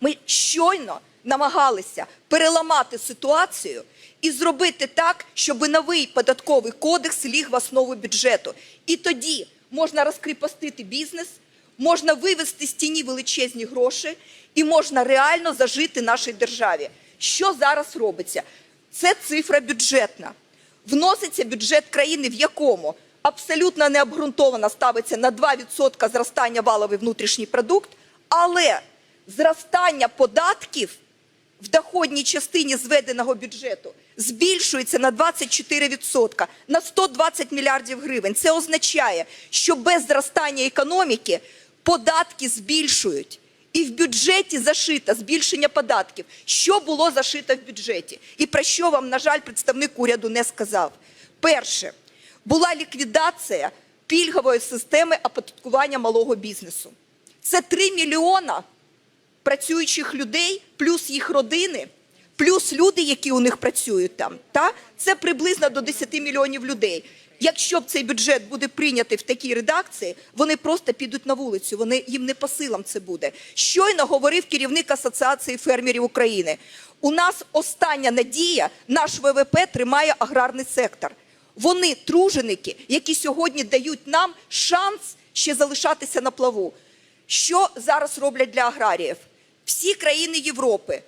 Ми щойно намагалися переламати ситуацію і зробити так, щоб новий податковий кодекс ліг в основу бюджету. І тоді можна розкріпостити бізнес, можна вивести з тіні величезні гроші і можна реально зажити нашій державі. Що зараз робиться? Це цифра бюджетна. Вноситься бюджет країни, в якому абсолютно необґрунтовано ставиться на 2% зростання валовий внутрішній продукт, але зростання податків в доходній частині зведеного бюджету збільшується на 24%, на 120 мільярдів гривень. Це означає, що без зростання економіки податки збільшують. І в бюджеті зашито збільшення податків. Що було зашито в бюджеті? І про що вам, на жаль, представник уряду не сказав? Перше, була ліквідація пільгової системи оподаткування малого бізнесу. Це 3 мільйона працюючих людей, плюс їх родини, плюс люди, які у них працюють там. Та? Це приблизно до 10 мільйонів людей. Якщо б цей бюджет буде прийнятий в такій редакції, вони просто підуть на вулицю. Вони їм не по силам це буде. Щойно говорив керівник Асоціації фермерів України. У нас остання надія, наш ВВП тримає аграрний сектор. Вони труженики, які сьогодні дають нам шанс ще залишатися на плаву. Що зараз роблять для аграріїв? Всі країни Європи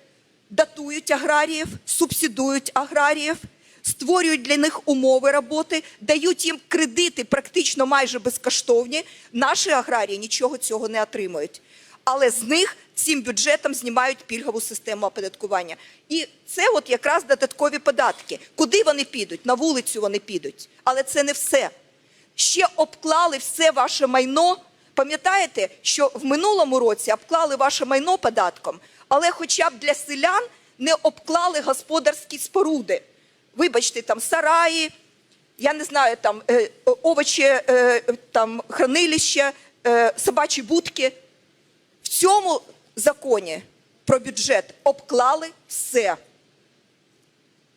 датують аграріїв, субсидують аграріїв, створюють для них умови роботи, дають їм кредити практично майже безкоштовні. Наші аграрії нічого цього не отримують. Але з них цим бюджетом знімають пільгову систему оподаткування. І це от якраз додаткові податки. Куди вони підуть? На вулицю вони підуть. Але це не все. Ще обклали все ваше майно. Пам'ятаєте, що в минулому році обклали ваше майно податком, але хоча б для селян не обклали господарські споруди. Вибачте, там сараї, я не знаю, там е, овочі, е, там хранилища, е, собачі будки. В цьому законі про бюджет обклали все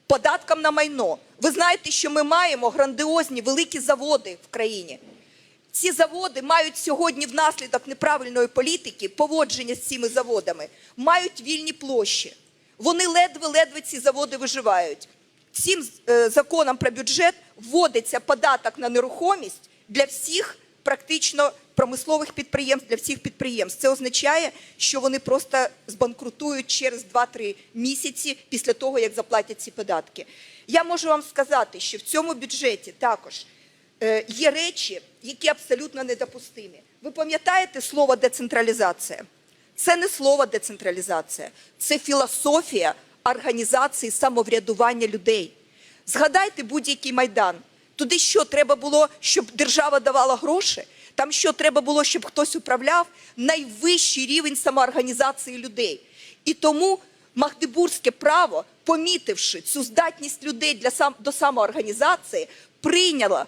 податком на майно. Ви знаєте, що ми маємо грандіозні великі заводи в країні. Ці заводи мають сьогодні внаслідок неправильної політики, поводження з цими заводами, мають вільні площі. Вони ледве-ледве ці заводи виживають. Цим е, законом про бюджет вводиться податок на нерухомість для всіх практично промислових підприємств, для всіх підприємств. Це означає, що вони просто збанкрутують через 2-3 місяці після того, як заплатять ці податки. Я можу вам сказати, що в цьому бюджеті також є речі, які абсолютно недопустимі. Ви пам'ятаєте слово децентралізація? Це не слово децентралізація, це філософія організації самоврядування людей. Згадайте будь-який майдан. Туди що треба було, щоб держава давала гроші? Там що треба було, щоб хтось управляв найвищий рівень самоорганізації людей. І тому Магдебурзьке право, помітивши цю здатність людей для сам, до самоорганізації, прийняло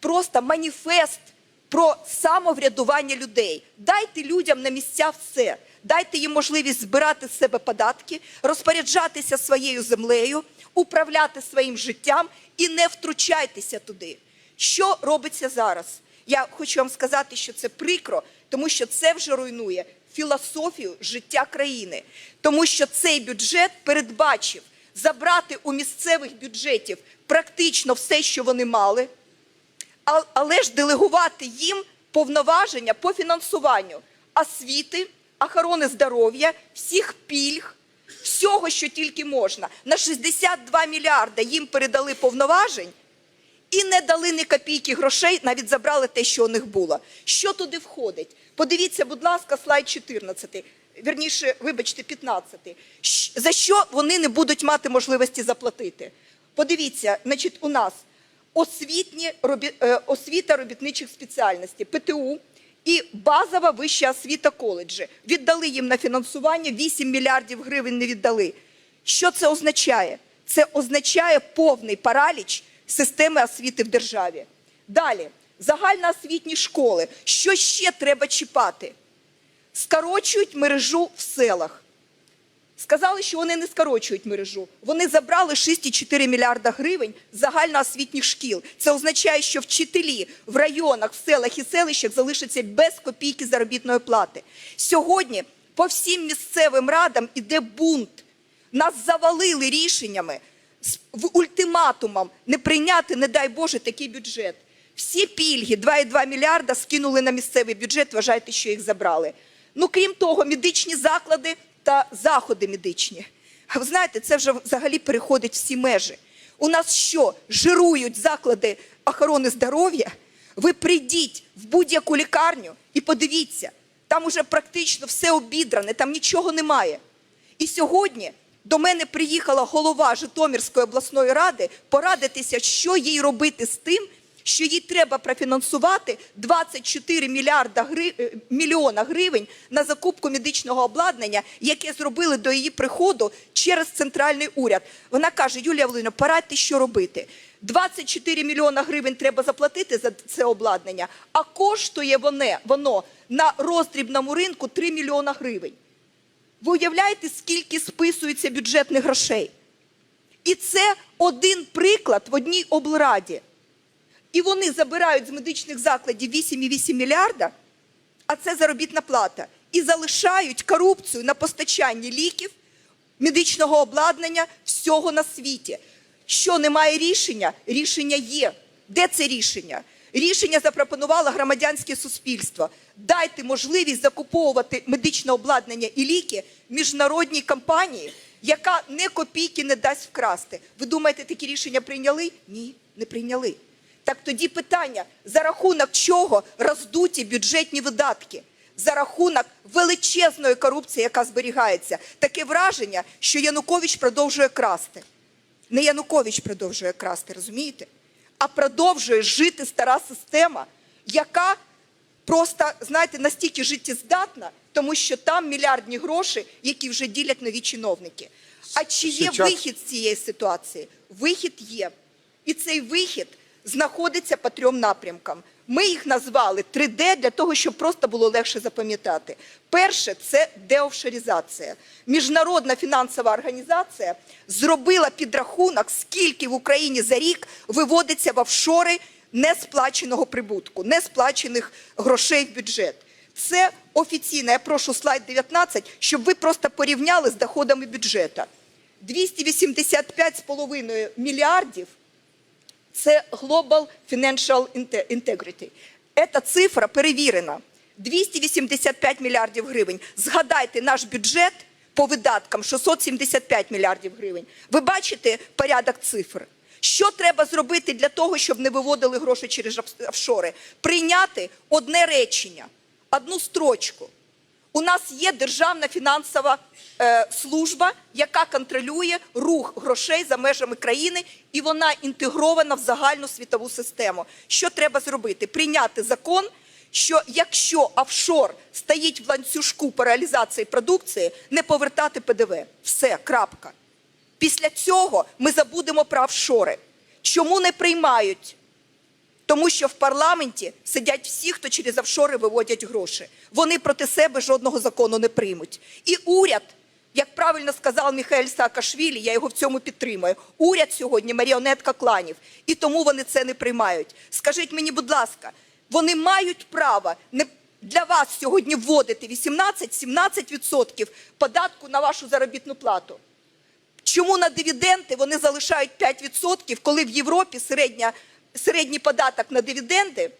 просто маніфест про самоврядування людей. Дайте людям на місця все. Дайте їм можливість збирати з себе податки, розпоряджатися своєю землею, управляти своїм життям і не втручайтеся туди. Що робиться зараз? Я хочу вам сказати, що це прикро, тому що це вже руйнує філософію життя країни, тому що цей бюджет передбачив забрати у місцевих бюджетів практично все, що вони мали, але ж делегувати їм повноваження по фінансуванню освіти, охорони здоров'я, всіх пільг, всього, що тільки можна. На 62 мільярда їм передали повноважень і не дали ні копійки грошей, навіть забрали те, що у них було. Що туди входить? Подивіться, будь ласка, слайд 14. Вірніше, вибачте, 15. Щ- За що вони не будуть мати можливості заплатити? Подивіться, значить, у нас освітні, е, освіта робітничих спеціальностей, ПТУ і базова вища освіта коледжі. Віддали їм на фінансування 8 мільярдів гривень не віддали. Що це означає? Це означає повний параліч системи освіти в державі. Далі, загальноосвітні школи. Що ще треба чіпати? Скорочують мережу в селах. Сказали, що вони не скорочують мережу. Вони забрали 6,4 мільярда гривень загальноосвітніх шкіл. Це означає, що вчителі в районах, в селах і селищах залишаться без копійки заробітної плати. Сьогодні По всім місцевим радам іде бунт. Нас завалили рішеннями ультиматумом не прийняти, не дай Боже, такий бюджет. Всі пільги 2,2 мільярда скинули на місцевий бюджет, вважайте, що їх забрали. Ну, крім того, медичні заклади та заходи медичні. Ви знаєте, це вже взагалі переходить всі межі. У нас що, жирують заклади охорони здоров'я? Ви прийдіть в будь-яку лікарню і подивіться, там уже практично все обідране, там нічого немає. І сьогодні до мене приїхала голова Житомирської обласної ради порадитися, що їй робити з тим, що їй треба профінансувати 24 мільярда е, мільйона гривень на закупку медичного обладнання, яке зробили до її приходу через центральний уряд. Вона каже: Юлія Володимирівна, порадьте, що робити. 24 мільйона гривень треба заплатити за це обладнання, а коштує воно, воно на роздрібному ринку 3 мільйона гривень. Ви уявляєте, скільки списується бюджетних грошей? І це один приклад в одній облраді. І вони забирають з медичних закладів 8,8 мільярда, а це заробітна плата. І залишають корупцію на постачанні ліків, медичного обладнання всього на світі. Що немає рішення? Рішення є. Де це рішення? Рішення запропонувало громадянське суспільство. Дайте можливість закуповувати медичне обладнання і ліки міжнародній компанії, яка не копійки не дасть вкрасти. Ви думаєте, такі рішення прийняли? Ні, не прийняли. Так тоді питання, за рахунок чого роздуті бюджетні видатки? За рахунок величезної корупції, яка зберігається. Таке враження, що Янукович продовжує красти. Не Янукович продовжує красти, розумієте? А продовжує жити стара система, яка просто, знаєте, настільки життєздатна, тому що там мільярдні гроші, які вже ділять нові чиновники. А чи є Сейчас- вихід з цієї ситуації? Вихід є. І цей вихід знаходиться по трьом напрямкам. Ми їх назвали 3D для того, щоб просто було легше запам'ятати. Перше це деофшорізація. Міжнародна фінансова організація зробила підрахунок, скільки в Україні за рік виводиться в офшори несплаченого прибутку, несплачених грошей в бюджет. Це офіційно. Я прошу слайд 19, щоб ви просто порівняли з доходами бюджету. 285,5 мільярдів це Global Financial Integrity. Ця цифра перевірена. 285 мільярдів гривень. Згадайте наш бюджет по видаткам 675 мільярдів гривень. Ви бачите порядок цифр? Що треба зробити для того, щоб не виводили гроші через оф- офшори? Прийняти одне речення, одну строчку. У нас є державна фінансова е, служба, яка контролює рух грошей за межами країни, і вона інтегрована в загальну світову систему. Що треба зробити? Прийняти закон, що якщо офшор стоїть в ланцюжку по реалізації продукції, не повертати ПДВ. Все, крапка. Після цього ми забудемо про офшори. Чому не приймають? Тому що в парламенті сидять всі, хто через офшори виводять гроші. Вони проти себе жодного закону не приймуть. І уряд, як правильно сказав Михайль Саакашвілі, я його в цьому підтримую. Уряд сьогодні маріонетка кланів, і тому вони це не приймають. Скажіть мені, будь ласка, вони мають право не для вас сьогодні вводити 18-17% податку на вашу заробітну плату. Чому на дивіденди вони залишають 5%, коли в Європі середня, середній податок на дивіденди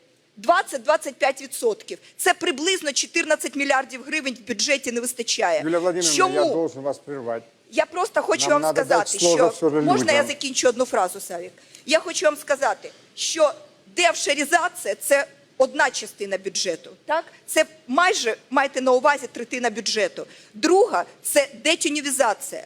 20-25%? Це приблизно 14 мільярдів гривень в бюджеті не вистачає. Юлия Владимировна, Чому? я должен вас прервать. Я просто хочу Нам вам надо сказати, слово що все людям. можна я закінчу одну фразу, Савік? Я хочу вам сказати, що девшерізація – це одна частина бюджету. Так? Це майже, майте на увазі, третина бюджету. Друга – це детюнівізація.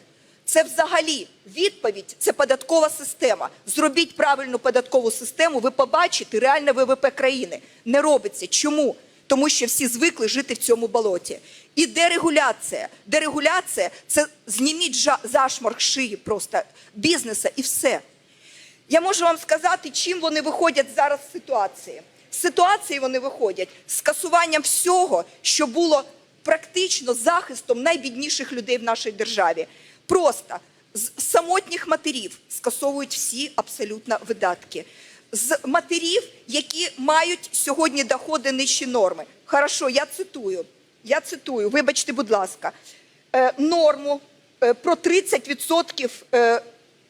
Це взагалі відповідь, це податкова система. Зробіть правильну податкову систему, ви побачите реальне ВВП країни. Не робиться. Чому? Тому що всі звикли жити в цьому болоті. І дерегуляція. Дерегуляція це зніміть зашморг шиї просто бізнеса і все. Я можу вам сказати, чим вони виходять зараз з ситуації. З ситуації вони виходять з скасуванням всього, що було практично захистом найбідніших людей в нашій державі. Просто з самотніх матерів скасовують всі абсолютно видатки. З матерів, які мають сьогодні доходи нижчі норми. Хорошо, я цитую. я цитую, вибачте, будь ласка, е, норму е, про 30%, е,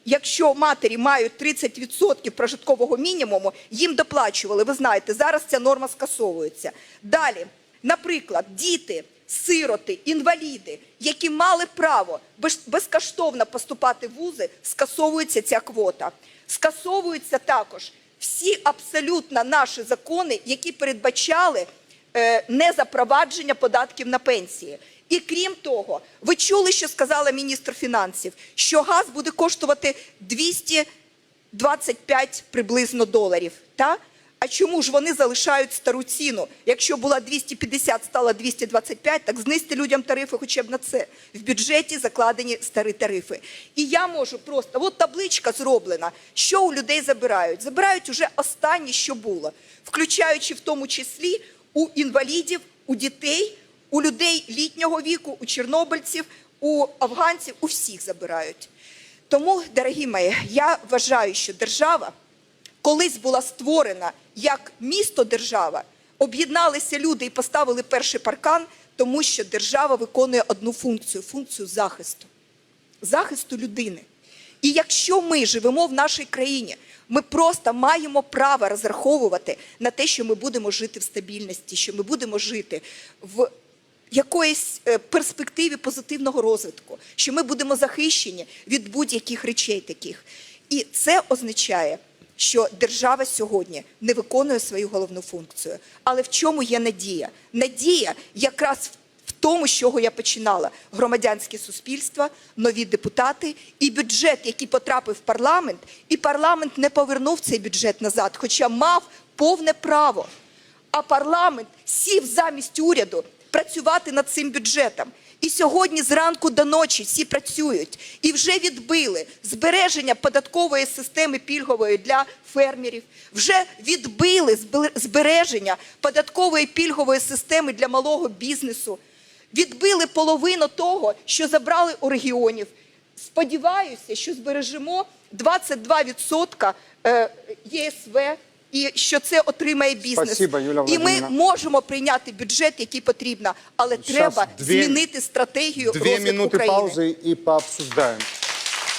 якщо матері мають 30% прожиткового мінімуму, їм доплачували. Ви знаєте, зараз ця норма скасовується. Далі, наприклад, діти, сироти, інваліди, які мали право безкоштовно поступати в вузи, скасовується ця квота. Скасовуються також всі абсолютно наші закони, які передбачали е, незапровадження податків на пенсії. І крім того, ви чули, що сказала міністр фінансів, що газ буде коштувати 225 приблизно доларів. Та? А чому ж вони залишають стару ціну? Якщо була 250, стала 225, так знизьте людям тарифи хоча б на це. В бюджеті закладені старі тарифи. І я можу просто, от табличка зроблена, що у людей забирають. Забирають уже останнє, що було, включаючи в тому числі у інвалідів, у дітей, у людей літнього віку, у чорнобильців, у афганців, у всіх забирають. Тому, дорогі мої, я вважаю, що держава колись була створена як місто-держава, об'єдналися люди і поставили перший паркан, тому що держава виконує одну функцію функцію захисту захисту людини. І якщо ми живемо в нашій країні, ми просто маємо право розраховувати на те, що ми будемо жити в стабільності, що ми будемо жити в якоїсь е, перспективі позитивного розвитку, що ми будемо захищені від будь-яких речей таких. І це означає, що держава сьогодні не виконує свою головну функцію. Але в чому є надія? Надія якраз в тому, з чого я починала: громадянське суспільство, нові депутати і бюджет, який потрапив в парламент, і парламент не повернув цей бюджет назад, хоча мав повне право. А парламент сів замість уряду працювати над цим бюджетом. І сьогодні зранку до ночі всі працюють. І вже відбили збереження податкової системи пільгової для фермерів, вже відбили збереження податкової пільгової системи для малого бізнесу, відбили половину того, що забрали у регіонів. Сподіваюся, що збережемо 22% е, ЄСВ і що це отримає бізнес. Спасибо, Юля і ми можемо прийняти бюджет, який потрібно, але Щас треба дві- змінити стратегію дві розвитку минуты країни. паузи і пообсуждаем.